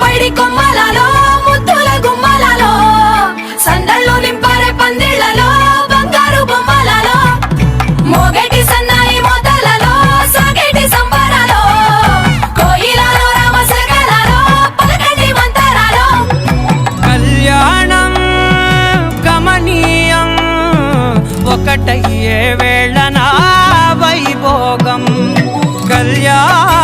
పైడి కొమ్మలలో ముద్దుల గుమ్మలలో సందళ్ళు నింపారే పందిళ్ళలో బంగారు బొమ్మలలో సన్నాయి మోతలలో సాగేటి సంబరాలో కోయిలలో పలకటి మంతరాలో. కళ్యాణం గమనీయం ఒకటయ్యే వేళ నా వైభోగం. కళ్యాణం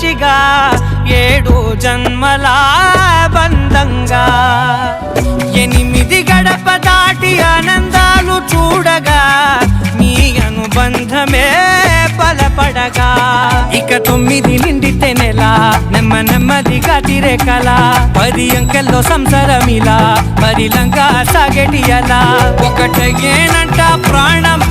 సాక్షిగా ఏడు జన్మలా బంధంగా. ఎనిమిది గడప దాటి ఆనందాలు చూడగా మీ అనుబంధమే బలపడగా ఇక తొమ్మిది నిండితే నెల నెమ్మ నెమ్మదిగా తిరే కల పది అంకెల్లో సంసారమిలా పరిలంగా సాగటి అలా ఒకటేనంట ప్రాణం